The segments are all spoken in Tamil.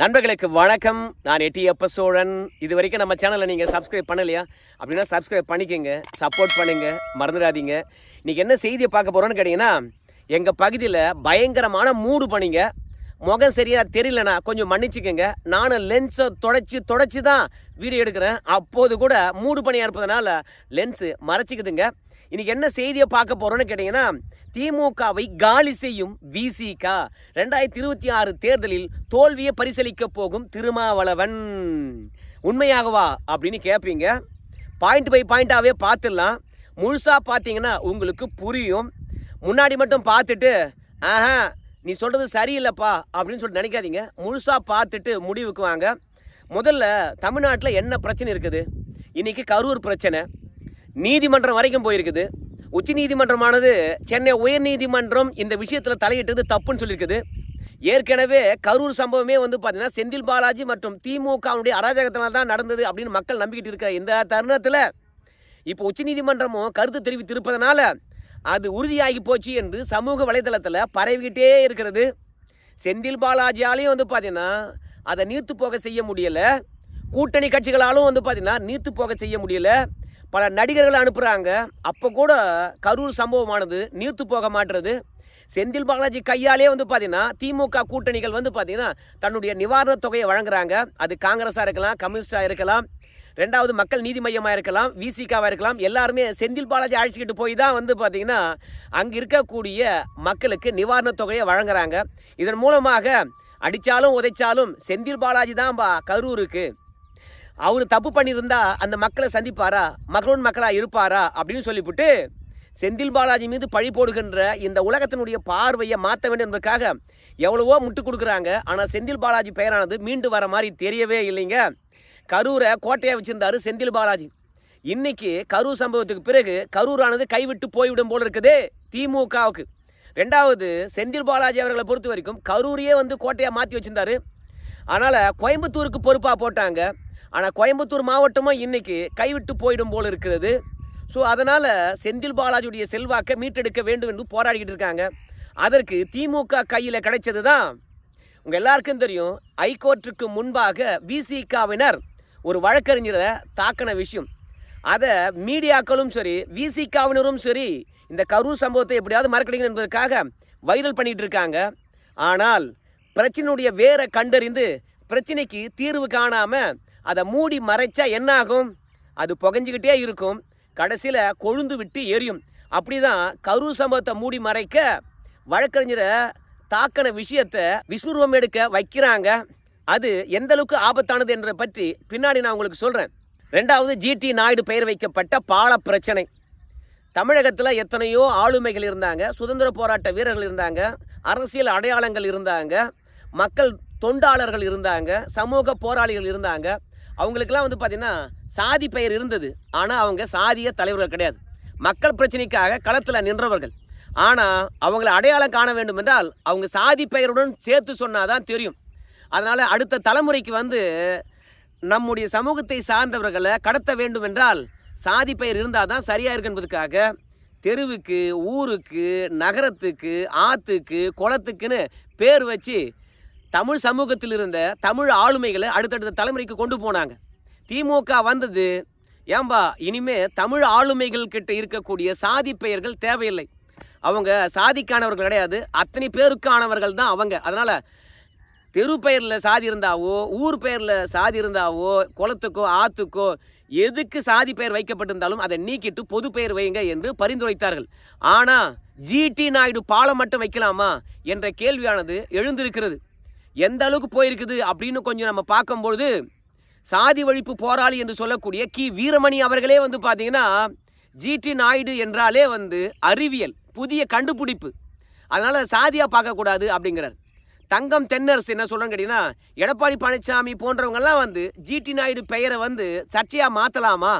நண்பர்களுக்கு வணக்கம். நான் எட்டியப்ப சோழன். இது வரைக்கும் நம்ம சேனலை நீங்கள் சப்ஸ்கிரைப் பண்ணலையா? அப்படின்னா சப்ஸ்கிரைப் பண்ணிக்கோங்க. சப்போர்ட் பண்ணுங்க. மறந்துடாதீங்க. இன்றைக்கி என்ன செய்தியை பார்க்க போகிறோன்னு கேட்டிங்கன்னா எங்கள் பகுதியில் பயங்கரமான மூடு பண்ணிங்க முகம் சரியாக தெரியலனா கொஞ்சம் மன்னிச்சுக்கோங்க. நானும் லென்ஸை தொடச்சி தொடச்சி தான் வீடியோ எடுக்கிறேன். அப்போது கூட மூடு பணியாக இருப்பதனால லென்ஸு மறைச்சிக்குதுங்க. இன்னைக்கு என்ன செய்தியை பார்க்க போகிறோன்னு கேட்டீங்கன்னா திமுகவை காலி செய்யும் விசிக ரெண்டாயிரத்தி இருபத்தி ஆறு தேர்தலில் தோல்வியை பரிசீலிக்க போகும் திருமாவளவன். உண்மையாகவா அப்படின்னு கேட்பீங்க பாயிண்ட் பை பாயிண்டாகவே பார்த்துடலாம். முழுசாக பார்த்தீங்கன்னா உங்களுக்கு புரியும். முன்னாடி மட்டும் பார்த்துட்டு ஆஹா நீ சொல்கிறது சரியில்லைப்பா அப்படின்னு சொல்லிட்டு நினைக்காதீங்க. முழுசாக பார்த்துட்டு முடிவுக்கு வாங்க. முதல்ல தமிழ்நாட்டில் என்ன பிரச்சனை இருக்குது? இன்றைக்கி கரூர் பிரச்சனை. நீதிமன்றம் வரைக்கும் போயிருக்குது. உச்ச நீதிமன்றமானது சென்னை உயர் நீதிமன்றம் இந்த விஷயத்தில் தலையிட்டது தப்புன்னு சொல்லியிருக்குது. ஏற்கனவே கரூர் சம்பவமே வந்து பார்த்தீங்கன்னா செந்தில் பாலாஜி மற்றும் திமுகவுடைய அராஜகத்தினால் தான் நடந்தது அப்படின்னு மக்கள் நம்பிக்கிட்டு இருக்க இந்த தருணத்தில் இப்போ உச்சநீதிமன்றமும் கருத்து தெரிவித்திருப்பதனால அது உறுதியாகி போச்சு என்று சமூக வலைதளத்தில் பரவிக்கிட்டே இருக்கிறது. செந்தில் பாலாஜியாலையும் வந்து பார்த்தீங்கன்னா அதை நீர்த்து போக செய்ய முடியலை. கூட்டணி கட்சிகளாலும் வந்து பார்த்தீங்கன்னா நீர்த்து போக செய்ய முடியல. பல நடிகர்களை அனுப்புகிறாங்க அப்போ கூட கரூர் சம்பவமானது நீர்த்து போக மாட்டுறது. செந்தில் பாலாஜி கையாலே வந்து பார்த்தீங்கன்னா திமுக கூட்டணிகள் வந்து பார்த்தீங்கன்னா தன்னுடைய நிவாரணத் தொகையை வழங்குறாங்க. அது காங்கிரஸாக இருக்கலாம் கம்யூனிஸ்டாக இருக்கலாம் ரெண்டாவது மக்கள் நீதி மையமாக இருக்கலாம் விசிகாவாக இருக்கலாம் எல்லாருமே செந்தில் பாலாஜி அழைச்சிக்கிட்டு போய் தான் வந்து பார்த்திங்கன்னா அங்கே இருக்கக்கூடிய மக்களுக்கு நிவாரணத் தொகையை வழங்குறாங்க. இதன் மூலமாக அடித்தாலும் உதைச்சாலும் செந்தில் பாலாஜி தான் பா கரூருக்கு. அவர் தப்பு பண்ணியிருந்தா அந்த மக்களை சந்திப்பாரா? மகளோன் மக்களாக இருப்பாரா? அப்படின்னு சொல்லிவிட்டு செந்தில் பாலாஜி மீது பழி போடுகின்ற இந்த உலகத்தினுடைய பார்வையை மாற்ற வேண்டும் என்பதற்காக எவ்வளவோ முட்டு கொடுக்குறாங்க. ஆனால் செந்தில் பாலாஜி பெயரானது மீண்டு வர மாதிரி தெரியவே இல்லைங்க. கரூரை கோட்டையாக வச்சிருந்தாரு செந்தில் பாலாஜி. இன்னைக்கு கரூர் சம்பவத்துக்கு பிறகு கரூரானது கைவிட்டு போய்விடும் போல இருக்குது திமுகவுக்கு. ரெண்டாவது செந்தில் பாலாஜி அவர்களை பொறுத்த வரைக்கும் கரூரையே வந்து கோட்டையாக மாற்றி வச்சிருந்தாரு. அதனால் கோயம்புத்தூருக்கு பொறுப்பாக போட்டாங்க. ஆனால் கோயம்புத்தூர் மாவட்டமும் இன்னைக்கு கைவிட்டு போயிடும் போல் இருக்கிறது. ஸோ அதனால் செந்தில் பாலாஜியுடைய செல்வாக்கை மீட்டெடுக்க வேண்டும் என்று போராடிக்கிட்டு இருக்காங்க. அதற்கு திமுக கையில் கிடைச்சது தான் உங்கள் எல்லாருக்கும் தெரியும் ஹைகோர்ட்டுக்கு முன்பாக விசிகாவினர் ஒரு வழக்கறிஞரை தாக்கின விஷயம். அதை மீடியாக்களும் சரி விசிகாவினரும் சரி இந்த கரூர் சம்பவத்தை எப்படியாவது மறக்கடிக்கணும் என்பதற்காக வைரல் பண்ணிட்டு இருக்காங்க. ஆனால் பிரச்சனையுடைய வேரை கண்டறிந்து பிரச்சனைக்கு தீர்வு காணாமல் அதை மூடி மறைச்சா என்ன ஆகும் அது புகஞ்சிக்கிட்டே இருக்கும். கடைசியில் கொழுந்து விட்டு எரியும். அப்படி தான் கரு சம்பவத்தை மூடி மறைக்க வழக்கறிஞரை தாக்கின விஷயத்தை விஸ்வரூபம் எடுக்க வைக்கிறாங்க. அது எந்த அளவுக்கு ஆபத்தானது என்ற பற்றி பின்னாடி நான் உங்களுக்கு சொல்கிறேன் ரெண்டாவது ஜிடி நாயுடு பெயர் வைக்கப்பட்ட பால பிரச்சனை. தமிழகத்தில் எத்தனையோ ஆளுமைகள் இருந்தாங்க சுதந்திர போராட்ட வீரர்கள் இருந்தாங்க அரசியல் அடையாளங்கள் இருந்தாங்க மக்கள் தொண்டாளர்கள் இருந்தாங்க சமூக போராளிகள் இருந்தாங்க. அவங்களுக்கெல்லாம் வந்து பார்த்திங்கன்னா சாதி பெயர் இருந்தது. ஆனால் அவங்க சாதிய தலைவர்கள் கிடையாது. மக்கள் பிரச்சனைக்காக களத்தில் நின்றவர்கள். ஆனால் அவங்கள அடையாளம் காண வேண்டும் என்றால் அவங்க சாதி பெயருடன் சேர்த்து சொன்னால் தான் தெரியும். அதனால் அடுத்த தலைமுறைக்கு வந்து நம்முடைய சமூகத்தை சார்ந்தவர்களை கடத்த வேண்டும் என்றால் சாதி பெயர் இருந்தால் தான் சரியாக இருக்கு என்பதுக்காக தெருவுக்கு ஊருக்கு நகரத்துக்கு ஆற்றுக்கு குளத்துக்குன்னு பேர் வச்சு தமிழ் சமூகத்தில் இருந்த தமிழ் ஆளுமைகளை அடுத்தடுத்த தலைமுறைக்கு கொண்டு போனாங்க. திமுக வந்தது ஏம்பா இனிமே தமிழ் ஆளுமைகள் கிட்ட இருக்கக்கூடிய சாதி பெயர்கள் தேவையில்லை. அவங்க சாதிக்கானவர்கள் கிடையாது அத்தனை பேருக்கானவர்கள் தான் அவங்க. அதனால் தெரு பெயரில் சாதி இருந்தாவோ ஊர் பெயரில் சாதி இருந்தாவோ குளத்துக்கோ ஆற்றுக்கோ எதுக்கு சாதி பெயர் வைக்கப்பட்டிருந்தாலும் அதை நீக்கிட்டு பொது பெயர் வைங்க என்று பரிந்துரைத்தார்கள். ஆனால் ஜிடி நாயுடு பாலம் மட்டும் வைக்கலாமா என்ற கேள்வியானது எழுந்திருக்கிறது. எந்த அளவுக்கு போயிருக்குது அப்படின்னு கொஞ்சம் நம்ம பார்க்கும்பொழுது சாதி ஒழிப்பு போராளி என்று சொல்லக்கூடிய கி. வீரமணி அவர்களே வந்து பார்த்தீங்கன்னா ஜிடி நாயுடு என்றாலே வந்து அறிவியல் புதிய கண்டுபிடிப்பு. அதனால் சாதியாக பார்க்கக்கூடாது அப்படிங்கிறார். தங்கம் தென்னரசு என்ன சொல்கிறேன்னு கேட்டிங்கன்னா எடப்பாடி பழனிசாமி போன்றவங்கெல்லாம் வந்து ஜிடி நாயுடு பெயரை வந்து சர்ச்சையாக மாற்றலாமா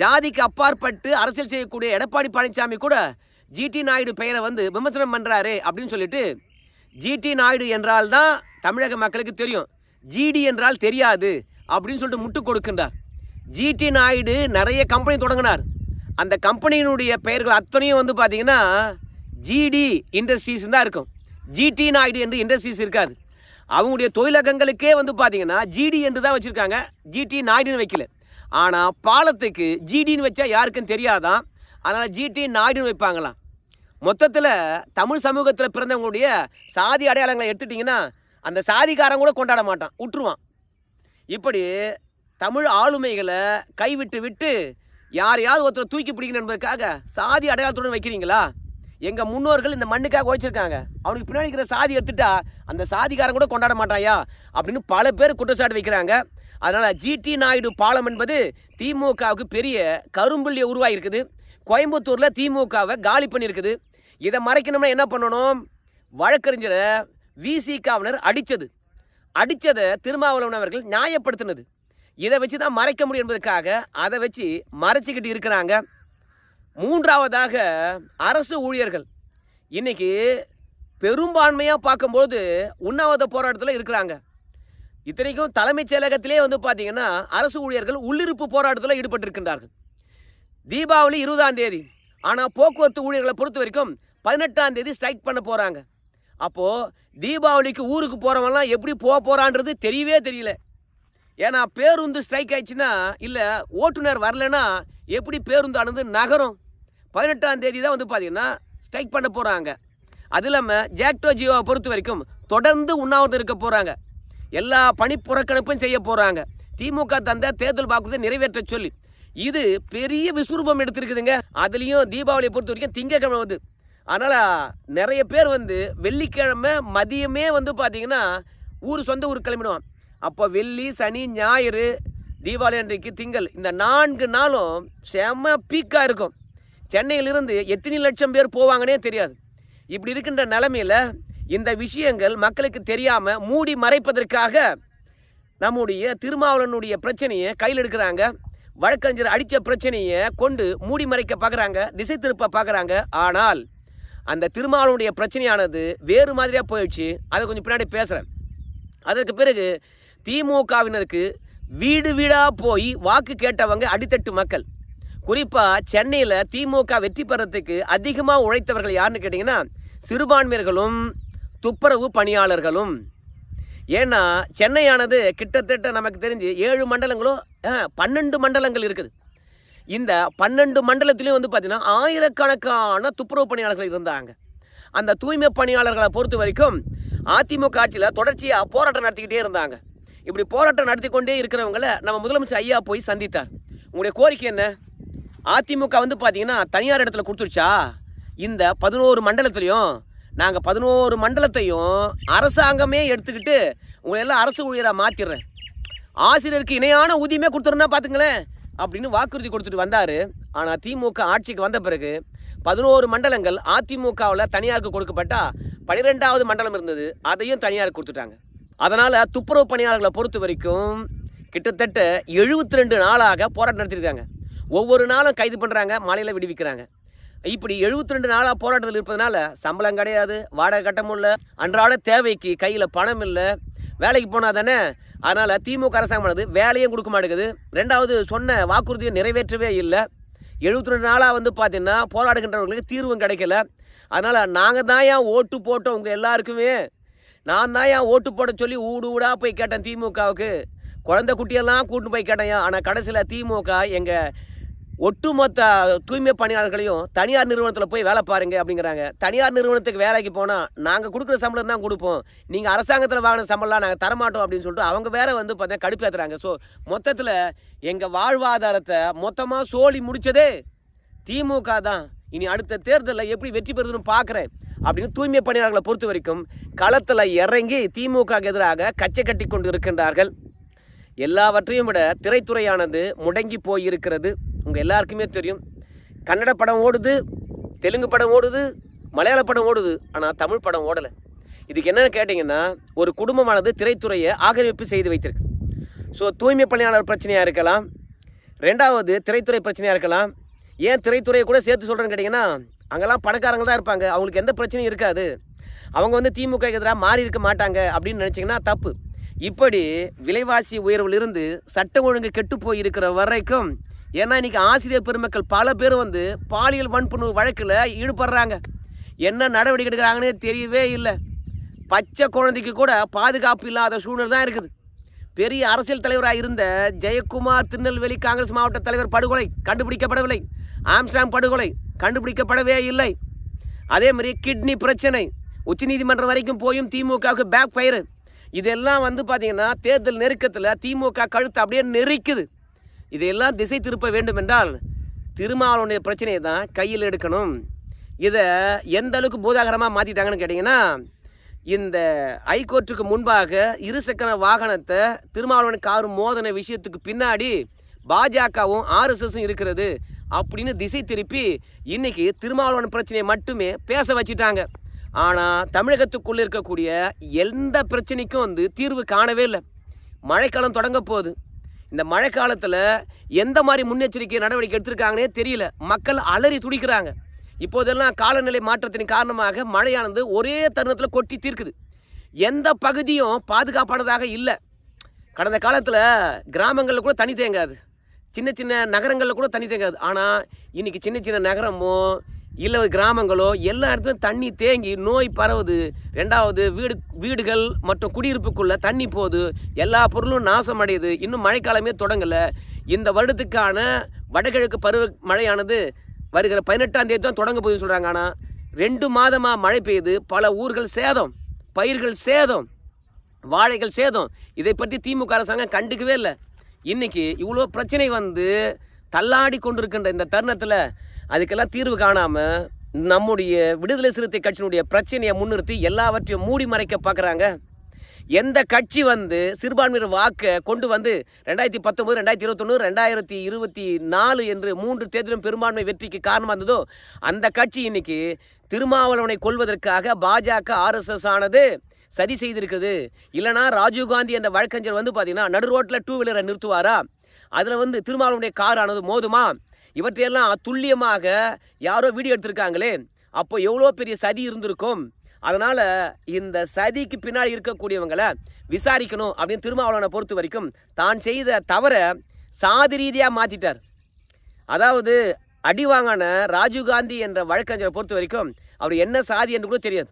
ஜாதிக்கு அப்பாற்பட்டு அரசியல் செய்யக்கூடிய எடப்பாடி பழனிசாமி கூட ஜிடி நாயுடு பெயரை வந்து விமர்சனம் பண்ணுறாரு அப்படின்னு சொல்லிட்டு ஜிடி நாயுடு என்றால் தான் தமிழக மக்களுக்கு தெரியும். ஜிடி என்றால் தெரியாது அப்படின்னு சொல்லிட்டு முட்டு கொடுக்கின்றார். ஜிடி நாயுடு நிறைய கம்பெனி தொடங்கினார். அந்த கம்பெனியினுடைய பெயர்கள் அத்தனையும் வந்து பார்த்தீங்கன்னா ஜிடி இண்டஸ்ட்ரீஸ் தான் இருக்கும். ஜிடி நாயுடு என்று இண்டஸ்ட்ரீஸ் இருக்காது. அவங்களுடைய தொழிலகங்களுக்கே வந்து பார்த்தீங்கன்னா ஜிடி என்று தான் வச்சுருக்காங்க. ஜிடி நாயுடுன்னு வைக்கல. ஆனால் பாலத்துக்கு ஜிடின்னு வச்சா யாருக்கும் தெரியாதான். அதனால் ஜிடி நாயுடுன்னு வைப்பாங்களாம். மொத்தத்தில் தமிழ் சமூகத்தில் பிறந்தவங்களுடைய சாதி அடையாளங்களை எடுத்துட்டிங்கன்னா அந்த சாதிக்காரன் கூட கொண்டாட மாட்டான் விட்டுருவான் இப்படி தமிழ் ஆளுமைகளை கைவிட்டு விட்டு யாரையாவது ஒருத்தரை தூக்கி பிடிக்கணும் என்பதற்காக சாதி அடையாளத்துடன் வைக்கிறீங்களா? எங்கள் முன்னோர்கள் இந்த மண்ணுக்காக உழைச்சிருக்காங்க. அவனுக்கு பின்னாடி இருக்கிற சாதி எடுத்துட்டா அந்த சாதிக்காரன் கூட கொண்டாட மாட்டாயா? அப்படின்னு பல பேர் குற்றச்சாட்டு வைக்கிறாங்க. அதனால் ஜிடி நாயுடு பாலம் என்பது திமுகவுக்கு பெரிய கரும்புள்ளியை உருவாகிருக்குது கோயம்புத்தூரில் திமுகவை காலி பண்ணியிருக்குது. இதை மறைக்கணும்னா என்ன பண்ணணும்? வழக்கறிஞரை விசிகாவினர் அடித்தது. அடித்ததை திருமாவளவன் அவர்கள் நியாயப்படுத்தினது. இதை வச்சு தான் மறைக்க முடியும் என்பதற்காக அதை வச்சு மறைச்சிக்கிட்டு இருக்கிறாங்க. மூன்றாவதாக அரசு ஊழியர்கள். இன்னைக்கு பெரும்பான்மையாக பார்க்கும்போது உண்ணாவத போராட்டத்தில் இருக்கிறாங்க. இத்தனைக்கும் தலைமைச் செயலகத்திலே வந்து பார்த்திங்கன்னா அரசு ஊழியர்கள் உள்ளிருப்பு போராட்டத்தில் ஈடுபட்டிருக்கின்றார்கள். தீபாவளி இருபதாம் தேதி. ஆனால் போக்குவரத்து ஊழியர்களை பொறுத்த வரைக்கும் பதினெட்டாம் தேதி ஸ்ட்ரைக் பண்ண போகிறாங்க அப்போது தீபாவளிக்கு ஊருக்கு போகிறவங்களாம் எப்படி போக போகிறான்றது தெரியவே தெரியல. ஏன்னா பேருந்து ஸ்ட்ரைக் ஆயிடுச்சுன்னா இல்லை ஓட்டுநர் வரலன்னா எப்படி பேருந்து ஆனது நகரும்? பதினெட்டாம் தேதி தான் வந்து பார்த்தீங்கன்னா ஸ்ட்ரைக் பண்ண போகிறாங்க அது இல்லாமல் ஜாக்டோ ஜியோவை பொறுத்த வரைக்கும் தொடர்ந்து உண்ணாவிரதம் இருக்க போகிறாங்க எல்லா பணி புறக்கணிப்பும் செய்ய போகிறாங்க திமுக தந்த தேர்தல் வாக்குறுதியை நிறைவேற்ற சொல்லி இது பெரிய விஸ்வரூபம் எடுத்திருக்குதுங்க. அதுலேயும் தீபாவளியை பொறுத்த வரைக்கும் திங்கக்கிழமை வந்து. அதனால் நிறைய பேர் வந்து வெள்ளிக்கிழமை மதியமே வந்து பார்த்தீங்கன்னா ஊர் சொந்த ஊர் கிளம்பிடுவான். அப்போ வெள்ளி சனி ஞாயிறு தீபாவளி அன்றைக்கு திங்கள். இந்த நான்கு நாளும் செம பீக்காக இருக்கும். சென்னையிலிருந்து எத்தனை லட்சம் பேர் போவாங்கன்னே தெரியாது. இப்படி இருக்கின்ற நிலமையில இந்த விஷயங்கள் மக்களுக்கு தெரியாமல் மூடி மறைப்பதற்காக நம்முடைய திருமாவளனுடைய பிரச்சனையை கையில் எடுக்கிறாங்க. வழக்கறிஞர் அடித்த பிரச்சனையை கொண்டு மூடி மறைக்க பார்க்குறாங்க திசை திருப்ப பார்க்குறாங்க ஆனால் அந்த திருமாவளவனுடைய பிரச்சனையானது வேறு மாதிரியாக போயிடுச்சு. அதை கொஞ்சம் பின்னாடி பேசுகிறேன் அதற்கு பிறகு திமுகவினருக்கு வீடு வீடாக போய் வாக்கு கேட்டவங்க அடித்தட்டு மக்கள். குறிப்பாக சென்னையில் திமுக வெற்றி பெறத்துக்கு அதிகமாக உழைத்தவர்கள் யாருன்னு கேட்டிங்கன்னா சிறுபான்மையர்களும் துப்புரவு பணியாளர்களும். ஏன்னா சென்னையானது கிட்டத்தட்ட நமக்கு தெரிஞ்சு ஏழு மண்டலங்களும் பன்னெண்டு மண்டலங்கள் இருக்குது. இந்த பன்னெண்டு மண்டலத்திலையும் வந்து பார்த்திங்கன்னா ஆயிரக்கணக்கான துப்புரவு பணியாளர்கள் இருந்தாங்க. அந்த தூய்மை பணியாளர்களை பொறுத்த வரைக்கும் அதிமுக ஆட்சியில் தொடர்ச்சியாக போராட்டம் நடத்திக்கிட்டே இருந்தாங்க. இப்படி போராட்டம் நடத்தி கொண்டே இருக்கிறவங்கள நம்ம முதலமைச்சர் ஐயா போய் சந்தித்தார். உங்களுடைய கோரிக்கை என்ன? அதிமுக வந்து பார்த்தீங்கன்னா தனியார் இடத்துல கொடுத்துருச்சா? இந்த பதினோரு மண்டலத்துலையும் நாங்கள் பதினோரு மண்டலத்தையும் அரசாங்கமே எடுத்துக்கிட்டு உங்களை எல்லாம் அரசு ஊழியராக மாற்றிடுறேன் ஆசிரியருக்கு இணையான ஊதியமே கொடுத்துருந்தா பார்த்துங்களேன் அப்படின்னு வாக்குறுதி கொடுத்துட்டு வந்தார். ஆனால் திமுக ஆட்சிக்கு வந்த பிறகு பதினோரு மண்டலங்கள் அதிமுகவில் தனியாருக்கு கொடுக்கப்பட்டா பனிரெண்டாவது மண்டலம் இருந்தது. அதையும் தனியாருக்கு கொடுத்துட்டாங்க. அதனால் துப்புரவு பணியாளர்களை பொறுத்த வரைக்கும் கிட்டத்தட்ட எழுபத்தி ரெண்டு நாளாக போராட்டம் நடத்தியிருக்காங்க ஒவ்வொரு நாளும் கைது பண்ணுறாங்க மாலையில் விடுவிக்கிறாங்க. இப்படி எழுபத்தி ரெண்டு நாளாக போராட்டத்தில் இருப்பதனால சம்பளம் கிடையாது வாடகை கட்ட முடியல அன்றாட தேவைக்கு கையில் பணம் இல்லை வேலைக்கு போனால் தானே? அதனால் திமுக அரசாங்கமானது வேலையும் கொடுக்க மாட்டேங்குது. ரெண்டாவது சொன்ன வாக்குறுதியை நிறைவேற்றவே இல்லை. எழுபத்தி ரெண்டு நாளாக வந்து பார்த்தீங்கன்னா போராடுகின்றவர்களுக்கு தீர்வும் கிடைக்கல. அதனால் நாங்கள் தான் ஏன் ஓட்டு போட்டோம் உங்கள் எல்லாருக்குமே? நான் தான் ஏன் ஓட்டு போட சொல்லி ஊடு ஊடாக போய் கேட்டேன் திமுகவுக்கு. குழந்தை குட்டியெல்லாம் கூட்டு போய் கேட்டேன். ஆனால் கடைசியில் திமுக எங்கள் ஒட்டுமொத்த தூய்மை பணியாளர்களையும் தனியார் நிறுவனத்தில் போய் வேலை பாருங்க அப்படிங்கிறாங்க. தனியார் நிறுவனத்துக்கு வேலைக்கு போனால் நாங்கள் கொடுக்குற சம்பளம் தான் கொடுப்போம். நீங்கள் அரசாங்கத்தில் வாங்கின சம்பளம்லாம் நாங்கள் தரமாட்டோம் அப்படின்னு சொல்லிட்டு அவங்க வேற வந்து பார்த்தீங்கன்னா கடுப்பேற்றுறாங்க ஸோ மொத்தத்தில் எங்கள் வாழ்வாதாரத்தை மொத்தமாக சோழி முடிச்சதே திமுக தான். இனி அடுத்த தேர்தலில் எப்படி வெற்றி பெறுதுன்னு பார்க்குறேன் அப்படின்னு தூய்மை பணியாளர்களை பொறுத்த வரைக்கும் களத்தில் இறங்கி திமுக எதிராக கச்சை கட்டி கொண்டு இருக்கின்றார்கள். எல்லாவற்றையும் விட திரைத்துறையானது முடங்கி போயிருக்கிறது. உங்கள் எல்லாருக்குமே தெரியும். கன்னட படம் ஓடுது தெலுங்கு படம் ஓடுது மலையாள படம் ஓடுது ஆனால் தமிழ் படம் ஓடலை. இதுக்கு என்னென்னு கேட்டிங்கன்னா ஒரு குடும்பமானது திரைத்துறையை ஆக்கிரமிப்பு செய்து வைத்திருக்கு. ஸோ தூய்மை பணியாளர் பிரச்சனையாக இருக்கலாம் ரெண்டாவது திரைத்துறை பிரச்சனையாக இருக்கலாம். ஏன் திரைத்துறையை கூட சேர்த்து சொல்கிறேன்னு கேட்டிங்கன்னா அங்கெல்லாம் பணக்காரங்க தான் இருப்பாங்க. அவங்களுக்கு எந்த பிரச்சனையும் இருக்காது. அவங்க வந்து திமுக எதிராக மாறி இருக்க மாட்டாங்க அப்படின்னு நினச்சிங்கன்னா தப்பு. இப்படி விலைவாசி உயர்விலிருந்து சட்ட ஒழுங்கு கெட்டு போய் இருக்கிற வரைக்கும் ஏன்னா இன்னைக்கு ஆசிரியர் பெருமக்கள் பல பேர் வந்து பாலியல் வன்புணர்வு வழக்கில் ஈடுபடுறாங்க. என்ன நடவடிக்கை எடுக்கிறாங்கன்னே தெரியவே இல்லை. பச்சை குழந்தைக்கு கூட பாதுகாப்பு இல்லாத சூழ்நிலை தான் இருக்குது. பெரிய அரசியல் தலைவராக இருந்த ஜெயக்குமார் திருநெல்வேலி காங்கிரஸ் மாவட்ட தலைவர் படுகொலை கண்டுபிடிக்கப்படவில்லை. ஆம்ஸ்டாங் படுகொலை கண்டுபிடிக்கப்படவே இல்லை. அதே மாதிரி கிட்னி பிரச்சனை உச்சநீதிமன்றம் வரைக்கும் போயும் திமுகவுக்கு பேக் ஃபயரு இதெல்லாம் வந்து பார்த்திங்கன்னா தேர்தல் நெருக்கத்தில் திமுக கழுத்து அப்படியே நெரிக்குது. இதையெல்லாம் திசை திருப்ப வேண்டுமென்றால் திருமாவளவனுடைய பிரச்சனையை தான் கையில் எடுக்கணும். இதை எந்த அளவுக்கு பூதாகரமாக மாற்றிட்டாங்கன்னு கேட்டிங்கன்னா இந்த ஹைகோர்ட்டுக்கு முன்பாக இருசக்கர வாகனத்தை திருமாவளவன் கார் மோதன விஷயத்துக்கு பின்னாடி பாஜகவும் ஆர்எஸ்எஸும் இருக்கிறது அப்படின்னு திசை திருப்பி இன்றைக்கி திருமாவளவன் பிரச்சனையை மட்டுமே பேச வச்சுட்டாங்க. ஆனால் தமிழகத்துக்குள்ளே இருக்கக்கூடிய எந்த பிரச்சனைக்கும் வந்து தீர்வு காணவே இல்லை. மழைக்காலம் தொடங்க போகுது. இந்த மழை காலத்தில் எந்த மாதிரி முன்னெச்சரிக்கை நடவடிக்கை எடுத்திருக்காங்கன்னே தெரியல. மக்கள் அலறி துடிக்கிறாங்க. இப்போதெல்லாம் காலநிலை மாற்றத்தின் காரணமாக மழையானது ஒரே தருணத்தில் கொட்டி தீர்க்குது. எந்த பகுதியும் பாதுகாப்பானதாக இல்லை. கடந்த காலத்தில் கிராமங்களில் கூட தனி தேங்காது. சின்ன சின்ன நகரங்களில் கூட தனி தேங்காது. ஆனால் இன்றைக்கி சின்ன சின்ன நகரமும் இல்லை கிராமங்களோ எல்லா இடத்துலையும் தண்ணி தேங்கி நோய் பரவுது. ரெண்டாவது வீடு வீடுகள் மற்றும் குடியிருப்புக்குள்ளே தண்ணி போகுது. எல்லா பொருளும் நாசம் அடையுது. இன்னும் மழைக்காலமே தொடங்கலை. இந்த வருடத்துக்கான வடகிழக்கு பருவ மழையானது வருகிற பதினெட்டாம் தேதி தான் தொடங்க போகுதுன்னு சொல்கிறாங்க ஆனால் ரெண்டு மாதமாக மழை பெய்யுது. பல ஊர்கள் சேதம் பயிர்கள் சேதம் வாழைகள் சேதம். இதை பற்றி திமுக அரசாங்கம் கண்டுக்கவே இல்லை. இன்றைக்கி இவ்வளோ பிரச்சனை வந்து தள்ளாடி கொண்டிருக்கின்ற இந்த தருணத்தில் அதுக்கெல்லாம் தீர்வு காணாமல் நம்முடைய விடுதலை சிறுத்தை கட்சியினுடைய பிரச்சனையை முன்னிறுத்தி எல்லாவற்றையும் மூடி மறைக்க பார்க்குறாங்க. எந்த கட்சி வந்து சிறுபான்மையினர் வாக்கை கொண்டு வந்து ரெண்டாயிரத்தி பத்தொம்பது ரெண்டாயிரத்தி இருபத்தொன்று ரெண்டாயிரத்தி இருபத்தி நாலு என்று மூன்று தேர்தலும் பெரும்பான்மை வெற்றிக்கு காரணமாக இருந்ததோ அந்த கட்சி இன்னைக்கு திருமாவளவனை கொள்வதற்காக பாஜக ஆர்எஸ்எஸ் ஆனது சதி செய்திருக்குது. இல்லைனா ராஜீவ்காந்தி என்ற வழக்கறிஞர் வந்து பார்த்தீங்கன்னா நடு ரோட்டில் டூ வீலரை நிறுத்துவாரா? அதில் வந்து திருமாவளவனுடைய கார் ஆனது மோதுமா? இவற்றையெல்லாம் துல்லியமாக யாரோ வீடியோ எடுத்திருக்காங்களே அப்போ எவ்வளோ பெரிய சதி இருந்திருக்கும்? அதனால் இந்த சதிக்கு பின்னாடி இருக்கக்கூடியவங்களை விசாரிக்கணும் அப்படின்னு திருமாவளவனை பொறுத்த வரைக்கும் தான் செய்த தவறை சாதி ரீதியாக மாற்றிட்டார் அதாவது அடி வாங்கின ராஜீவ்காந்தி என்ற வழக்கறிஞரை பொறுத்த வரைக்கும் அவர் என்ன சாதி என்று கூட தெரியாது.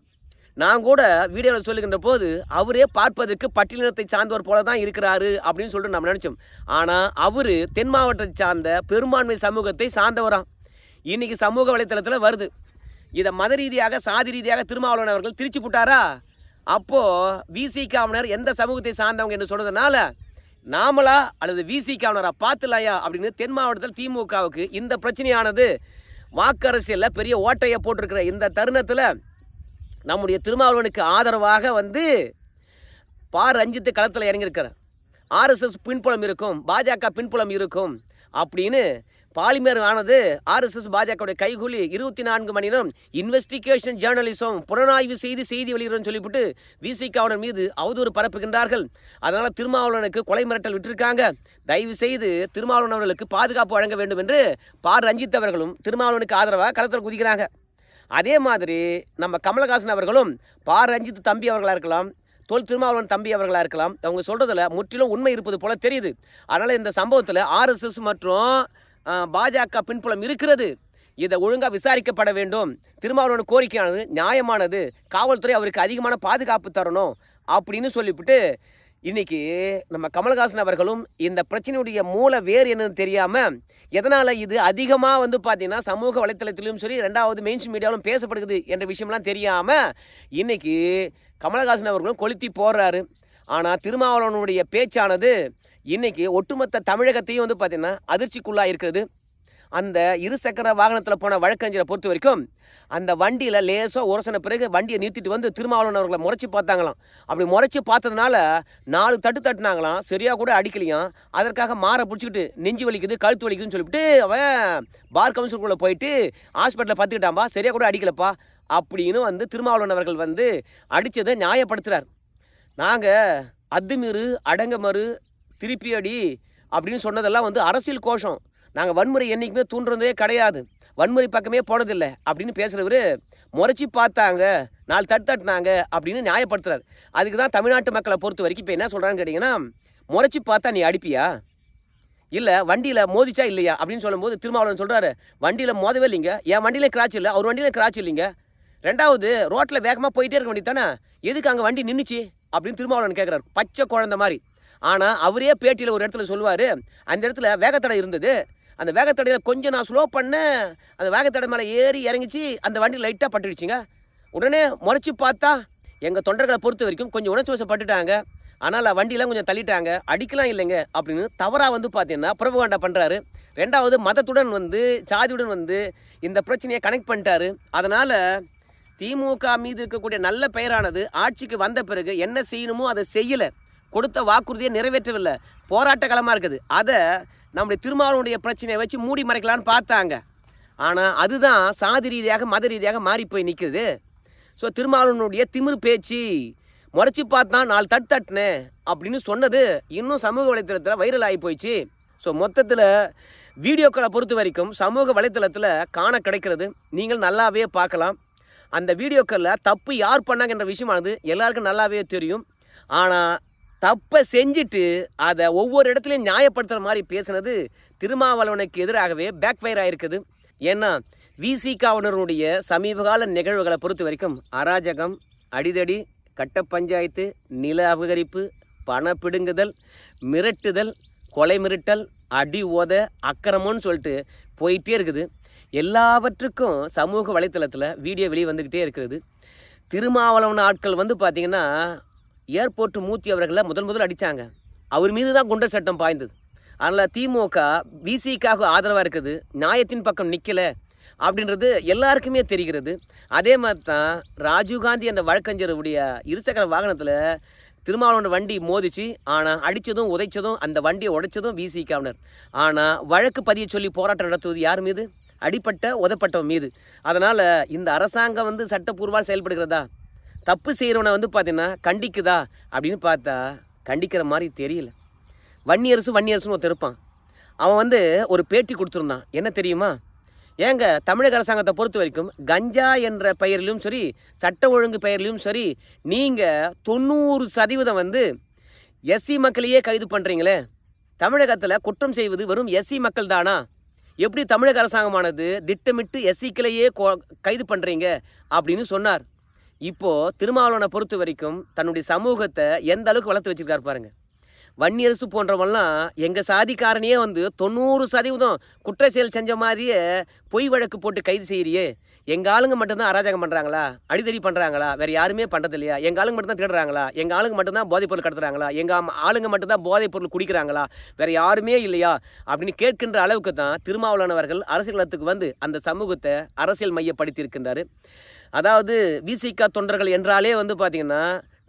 நான் கூட வீடியோவில் சொல்லுகின்ற போது அவரே பார்ப்பதற்கு பட்டியலினத்தை சார்ந்தவர் போல தான் இருக்கிறாரு அப்படின்னு சொல்லிட்டு நம்ம நினச்சோம். ஆனால் அவர் தென் மாவட்டத்தை சார்ந்த பெரும்பான்மை சமூகத்தை சார்ந்தவராம். இன்றைக்கி சமூக வலைத்தளத்தில் வருது. இதை மத ரீதியாக சாதி ரீதியாக திருமாவளவன் அவர்கள் திருச்சி போட்டாரா? அப்போது விசிகாவினர் எந்த சமூகத்தை சார்ந்தவங்க என்று சொல்கிறதுனால நாமளா அல்லது விசிகாவினரா பார்த்துலாயா அப்படின்னு தென் மாவட்டத்தில் திமுகவுக்கு இந்த பிரச்சனையானது வாக்கரசியலில் பெரிய ஓட்டையை போட்டிருக்கிற இந்த தருணத்தில் நம்முடைய திருமாவளவனுக்கு ஆதரவாக வந்து பா ரஞ்சித்து களத்தில் இறங்கியிருக்கிறார் ஆர்எஸ்எஸ் பின்புலம் இருக்கும் பாஜக பின்புலம் இருக்கும் அப்படின்னு பாலிமர் ஆனது ஆர்எஸ்எஸ் பாஜகவுடைய கைகூலி இருபத்தி நான்கு மணி நேரம் இன்வெஸ்டிகேஷன் ஜேர்னலிசம் புலனாய்வு செய்து செய்தி வெளியிடும் சொல்லிவிட்டு விசிகாவுடன் மீது அவதூறு பரப்புகின்றார்கள். அதனால் திருமாவளவனுக்கு கொலை மிரட்டல் விட்டிருக்காங்க. தயவு செய்து திருமாவளவன் அவர்களுக்கு பாதுகாப்பு வழங்க வேண்டும் என்று பா ரஞ்சித் அவர்களும் திருமாவளவனுக்கு ஆதரவாக களத்தில் குதிக்கிறாங்க. அதே மாதிரி நம்ம கமலஹாசன் அவர்களும் பா ரஞ்சித் தம்பி அவர்களாக இருக்கலாம் தொல் திருமாவளவன் தம்பி அவர்களாக இருக்கலாம் அவங்க சொல்கிறதுல முற்றிலும் உண்மை இருப்பது போல தெரியுது. அதனால் இந்த சம்பவத்தில் ஆர்எஸ்எஸ் மற்றும் பாஜக பின்புலம் இருக்கிறது. இதை ஒழுங்காக விசாரிக்கப்பட வேண்டும். திருமாவளவன் கோரிக்கையானது நியாயமானது. காவல்துறை அவருக்கு அதிகமான பாதுகாப்பு தரணும் அப்படின்னு சொல்லிவிட்டு இன்னைக்கு நம்ம கமலஹாசன் அவர்களும் இந்த பிரச்சனையுடைய மூல வேறு என்னன்னு தெரியாமல் எதனால் இது அதிகமாக வந்து பார்த்தீங்கன்னா சமூக வலைத்தளத்திலும் சரி ரெண்டாவது மெயின்ஸ் மீடியாவிலும் பேசப்படுகிறது என்ற விஷயம்லாம் தெரியாமல் இன்னைக்கு கமலஹாசன் அவர்களும் கொளுத்தி போடுறாரு. ஆனால் திருமாவளவனுடைய பேச்சானது இன்னைக்கு ஒட்டுமொத்த தமிழகத்தையும் வந்து பார்த்தீங்கன்னா அதிர்ச்சிக்குள்ளாக இருக்கிறது அந்த இருசக்கர வாகனத்தில் போன வழக்கறிஞரை பொறுத்த வரைக்கும் அந்த வண்டியில் லேசாக உரசன பிறகு வண்டியை நிறுத்திட்டு வந்து திருமாவளவன் அவர்களை முறைச்சி பார்த்தாங்களாம். அப்படி முறைச்சி பார்த்ததுனால நாலு தட்டு தட்டுனாங்களாம். சரியாக கூட அடிக்கலையாம் அதற்காக மாற பிடிச்சிக்கிட்டு நெஞ்சு வலிக்குது கழுத்து வலிக்குதுன்னு சொல்லிவிட்டு அவன் பார் கவுன்சிலுக்குள்ளே போயிட்டு ஹாஸ்பிட்டலில் பார்த்துக்கிட்டாம்பா சரியாக கூட அடிக்கலப்பா. அப்படின்னு வந்து திருமாவளவன் அவர்கள் வந்து அடித்ததை நியாயப்படுத்துகிறார் நாங்கள் அத்துமீறு அடங்கமறு திருப்பி அடி அப்படின்னு சொன்னதெல்லாம் வந்து அரசியல் கோஷம். நாங்கள் வன்முறை என்றைக்குமே தூண்டுறதே கிடையாது. வன்முறை பக்கமே போனதில்லை அப்படின்னு பேசுகிறவர் முறைச்சி பார்த்தாங்க நாலு தட்டு தட்டினாங்க அப்படின்னு நியாயப்படுத்துறாரு. அதுக்கு தான் தமிழ்நாட்டு மக்களை பொறுத்த வரைக்கும் இப்போ என்ன சொல்கிறான்னு கேட்டிங்கன்னா முறைச்சி பார்த்தா நீ அடிப்பியா? இல்லை வண்டியில் மோதிச்சா இல்லையா? அப்படின்னு சொல்லும்போது திருமாவளவன் சொல்கிறாரு வண்டியில் மோதவே இல்லைங்க. என் வண்டியில் கிராச் இல்லை. அவர் வண்டியில் கிராச் இல்லைங்க. ரெண்டாவது ரோட்டில் வேகமாக போயிட்டே இருக்க வேண்டியது தானே? எதுக்கு அங்கே வண்டி நின்றுச்சு அப்படின்னு திருமாவளவன் கேட்குறாரு பச்சை குழந்தை மாதிரி. ஆனால் அவரே பேட்டியில் ஒரு இடத்துல சொல்லுவார் அந்த இடத்துல வேகத்தடை இருந்தது. அந்த வேகத்தடையில் கொஞ்சம் நான் ஸ்லோ பண்ணேன். அந்த வேகத்தடை மேலே ஏறி இறங்கிச்சு. அந்த வண்டி லைட்டாக பட்டுடுச்சுங்க. உடனே முறைச்சி பார்த்தா எங்கள் தொண்டர்களை பொறுத்த வரைக்கும் கொஞ்சம் உணர்ச்சி வசப்பட்டுட்டாங்க. ஆனால் வண்டியெலாம் கொஞ்சம் தள்ளிட்டாங்க. அடிக்கலாம் இல்லைங்க அப்படின்னு தவறாக வந்து பார்த்தீங்கன்னா புறபகாண்டா பண்ணுறாரு ரெண்டாவது மதத்துடன் வந்து சாதியுடன் வந்து இந்த பிரச்சனையை கனெக்ட் பண்ணிட்டாரு. அதனால் திமுக மீது இருக்கக்கூடிய நல்ல பெயரானது ஆட்சிக்கு வந்த பிறகு என்ன செய்யணுமோ அதை செய்யலை. கொடுத்த வாக்குறுதியை நிறைவேற்றவில்லை. போராட்ட களமாக இருக்குது. அதை நம்முடைய திருமாவனுடைய பிரச்சனையை வச்சு மூடி மறைக்கலான்னு பார்த்தாங்க. ஆனால் அதுதான் சாதி ரீதியாக மத ரீதியாக மாறி போய் நிற்குது ஸோ திருமாவளவனுடைய திமிர் பேச்சு முறைச்சி பார்த்தா நாலு தட்டு தட்டுனேன் அப்படின்னு சொன்னது இன்னும் சமூக வலைத்தளத்தில் வைரல் ஆகி போயிடுச்சு. ஸோ மொத்தத்தில் வீடியோக்களை பொறுத்த வரைக்கும் சமூக வலைத்தளத்தில் காண கிடைக்கிறது. நீங்கள் நல்லாவே பார்க்கலாம். அந்த வீடியோக்களில் தப்பு யார் பண்ணாங்கன்ற விஷயமானது எல்லாருக்கும் நல்லாவே தெரியும். ஆனால் தப்பை செஞ்சுட்டு அதை ஒவ்வொரு இடத்துலையும் நியாயப்படுத்துகிற மாதிரி பேசுனது திருமாவளவனுக்கு எதிராகவே பேக்ஃபயர் ஆகிருக்குது ஏன்னா ஏன்னா விசிகாவினருடைய சமீபகால நிகழ்வுகளை பொறுத்த வரைக்கும் அராஜகம் அடிதடி கட்ட பஞ்சாயத்து நில அபகரிப்பு பண பிடுங்குதல் மிரட்டுதல் கொலை மிரட்டல் அடி ஓத அக்கிரமம்னு சொல்லிட்டு போயிட்டே இருக்குது. எல்லாவற்றுக்கும் சமூக வலைத்தளத்தில் வீடியோ வெளியே வந்துக்கிட்டே இருக்கிறது. திருமாவளவன் ஆட்கள் வந்து பார்த்திங்கன்னா ஏர்போர்ட் மூர்த்தி அவர்களை முதல் முதல் அடித்தாங்க அவர் மீது தான் குண்டர் சட்டம் பாய்ந்தது. அதனால் திமுக பிசிக்காக ஆதரவாக இருக்குது. நியாயத்தின் பக்கம் நிற்கலை அப்படின்றது எல்லாருக்குமே தெரிகிறது. அதே மாதிரி தான் ராஜீவ்காந்தி என்ற வழக்கறிஞருடைய இருசக்கர வாகனத்தில் திருமாவளவன் வண்டி மோதிச்சு ஆனால் அடித்ததும் உதைச்சதும் அந்த வண்டியை உடைச்சதும் விசிகாவினர். ஆனால் வழக்கு பதிய சொல்லி போராட்டம் நடத்துவது யார் மீது? அடிப்பட்ட உதப்பட்டவன் மீது. அதனால் இந்த அரசாங்கம் வந்து சட்டப்பூர்வால் செயல்படுகிறதா? தப்பு செய்கிறவனை வந்து பார்த்தீங்கன்னா கண்டிக்குதா? அப்படின்னு பார்த்தா கண்டிக்கிற மாதிரி தெரியல. வன்னியரசு வன்னியரசுன்னு ஒருத்தர் இருப்பான். அவன் வந்து ஒரு பேட்டி கொடுத்துருந்தான். என்ன தெரியுமா? ஏங்க தமிழக அரசாங்கத்தை பொறுத்த வரைக்கும் கஞ்சா என்ற பெயரிலும் சரி சட்ட ஒழுங்கு பெயரிலும் சரி நீங்கள் தொண்ணூறு சதவீதம் வந்து எஸ்சி மக்களையே கைது பண்ணுறீங்களே தமிழகத்தில் குற்றம் செய்வது வெறும் எஸ்சி மக்கள் தானா? எப்படி தமிழக அரசாங்கமானது திட்டமிட்டு எஸ்சிக்களையே கைது பண்ணுறீங்க அப்படின்னு சொன்னார். இப்போது திருமாவளவனை பொறுத்த வரைக்கும் தன்னுடைய சமூகத்தை எந்த அளவுக்கு வளர்த்து வச்சிருக்காரு பாருங்க. வன்னியரசு போன்றவெல்லாம் எங்கள் சாதிக்காரனையே வந்து தொண்ணூறு சதவீதம் குற்ற செயல் செஞ்ச மாதிரியே பொய் வழக்கு போட்டு கைது செய்கிறியே எங்கள் ஆளுங்க மட்டும்தான் அராஜகம் பண்ணுறாங்களா அடிதடி பண்ணுறாங்களா வேறு யாருமே பண்ணுறது இல்லையா எங்கள் ஆளுங்க மட்டும்தான் தேடுறாங்களா எங்கள் ஆளுங்க மட்டும்தான் போதைப் பொருள் கடத்துறாங்களா? எங்கள் ஆளுங்க மட்டும்தான் போதைப் பொருள் குடிக்கிறாங்களா? வேறு யாருமே இல்லையா? அப்படின்னு கேட்கின்ற அளவுக்கு தான் திருமாவளவனவர்கள் அரசியலத்துக்கு வந்து அந்த சமூகத்தை அரசியல் மையப்படுத்தி அதாவது விசிகா தொண்டர்கள் என்றாலே வந்து பார்த்திங்கன்னா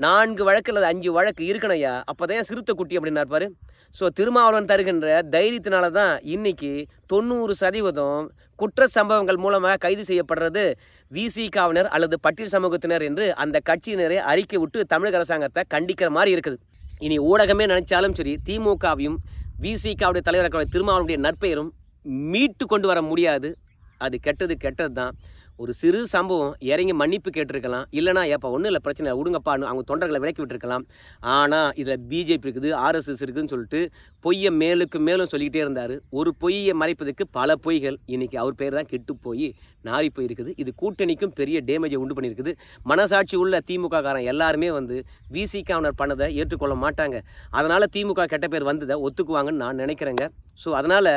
நான்கு வழக்கு அல்லது அஞ்சு வழக்கு இருக்கணையா? அப்போ தான் சிறுத்தை குட்டி அப்படின்னு இருப்பார் ஸோ திருமாவளவன் தருகின்ற தைரியத்தினால தான் இன்னைக்கு தொண்ணூறு சதவீதம் குற்ற சம்பவங்கள் மூலமாக கைது செய்யப்படுறது விசிகாவினர் அல்லது பட்டியல் சமூகத்தினர் என்று அந்த கட்சியினரை அறிக்கை விட்டு தமிழக அரசாங்கத்தை கண்டிக்கிற மாதிரி இருக்குது. இனி ஊடகமே நினைச்சாலும் சரி திமுகவையும் விசிகாவுடைய தலைவராக திருமாவளவனுடைய நற்பெயரும் மீட்டு கொண்டு வர முடியாது. அது கெட்டது கெட்டது தான் ஒரு சிறு சம்பவம் இறங்கி மன்னிப்பு கேட்டிருக்கலாம். இல்லைனா ஏப்பா ஒன்றும் இல்லை பிரச்சனை விடுங்கப்பான்னு அவங்க தொண்டர்களை விலக்கி விட்டுருக்கலாம். ஆனால் இதில் பிஜேபி இருக்குது ஆர்எஸ்எஸ் இருக்குதுன்னு சொல்லிட்டு பொய்யை மேலுக்கு மேலும் சொல்லிக்கிட்டே இருந்தார். ஒரு பொய்யை மறைப்பதற்கு பல பொய்கள். இன்றைக்கி அவர் பேர் தான் கெட்டு போய் நாரி போயிருக்குது. இது கூட்டணிக்கும் பெரிய டேமேஜை உண்டு பண்ணியிருக்குது. மனசாட்சி உள்ள திமுக காரன் எல்லாருமே வந்து விசிகாவினர் பண்ணதை ஏற்றுக்கொள்ள மாட்டாங்க. அதனால் திமுக கெட்ட பேர் வந்ததை ஒத்துக்குவாங்கன்னு நான் நினைக்கிறேங்க. ஸோ அதனால்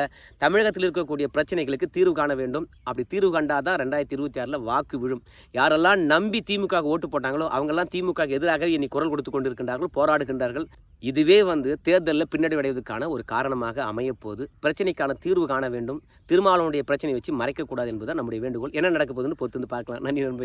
தமிழகத்தில் இருக்கக்கூடிய பிரச்சனைகளுக்கு தீர்வு காண வேண்டும். அப்படி தீர்வு கண்டால் தான் ரெண்டாயிரத்தி இருபத்தி ஆறில் வாக்கு விழும். யாரெல்லாம் நம்பி திமுக ஓட்டு போட்டாங்களோ அவங்கெல்லாம் திமுக எதிராக இன்னைக்கு குரல் கொடுத்து கொண்டிருக்கின்றார்கள் போராடுகின்றார்கள். இதுவே வந்து தேர்தலில் பின்னடை அடைவதற்கான ஒரு காரணமாக அமையப்போது பிரச்சனைக்கான தீர்வு காண வேண்டும். திருமாவளவனுடைய பிரச்சனை வச்சு மறைக்கக்கூடாது என்பதுதான் நம்முடைய வேண்டுகோள். என்ன நடக்க போகுதுன்னு பொறுத்து வந்து பார்க்கலாம். நன்றி நண்பர்